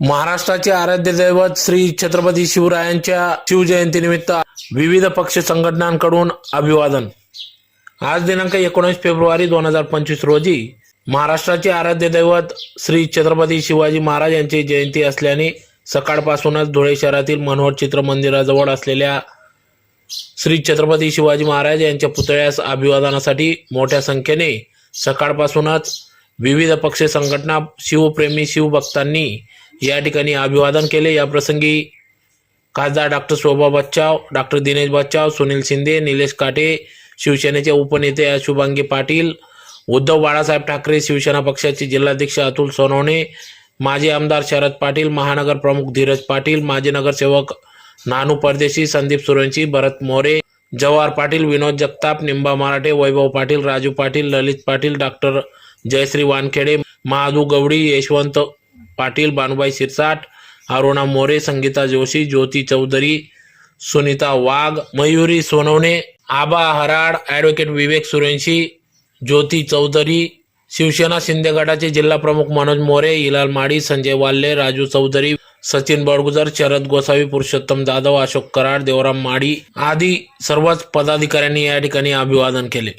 महाराष्ट्राचे आराध्य दैवत श्री छत्रपती शिवरायांच्या शिवजयंतीनिमित्त विविध पक्ष संघटनांकडून अभिवादन. आज दिनांक एकोणीस फेब्रुवारी दोन हजार पंचवीस रोजी महाराष्ट्राचे आराध्य दैवत श्री छत्रपती शिवाजी महाराज यांची जयंती असल्याने सकाळपासूनच धुळे शहरातील मनोहर चित्र मंदिराजवळ असलेल्या श्री छत्रपती शिवाजी महाराज यांच्या पुतळ्यास अभिवादनासाठी मोठ्या संख्येने सकाळपासूनच विविध पक्ष संघटना शिवप्रेमी शिवभक्तांनी या ठिकाणी अभिवादन केले. या प्रसंगी खासदार डॉक्टर शोभा बच्चाव डॉक्टर दिनेश बच्चाव सुनील शिंदे निलेश काटे शिवसेनेचे उपनेते शुभांगी पाटील उद्धव बाळासाहेब ठाकरे शिवसेना पक्षाचे जिल्हाध्यक्ष अतुल सोनवणे माजी आमदार शरद पाटील महानगर प्रमुख धीरज पाटील माजी नगरसेवक नानू परदेशी संदीप सुरवंशी भरत मोरे जवाहर पाटील विनोद जगताप निंबा मराठे वैभव पाटील राजू पाटील ललित पाटील डॉक्टर जयश्री वानखेडे महादू गवडी यशवंत पाटील बानुबाई शिरसाट अरुणा मोरे संगीता जोशी ज्योती चौधरी सुनीता वाघ मयुरी सोनवणे आबा हराड ॲडव्होकेट विवेक सुरेंशी ज्योती चौधरी शिवसेना शिंदे गटाचे जिल्हा प्रमुख मनोज मोरे हिलाल माडी संजय वाल्ले राजू चौधरी सचिन बडगुजर शरद गोसावी पुरुषोत्तम जाधव अशोक कराड देवराम माडी आदी सर्वच पदाधिकाऱ्यांनी या ठिकाणी अभिवादन केले.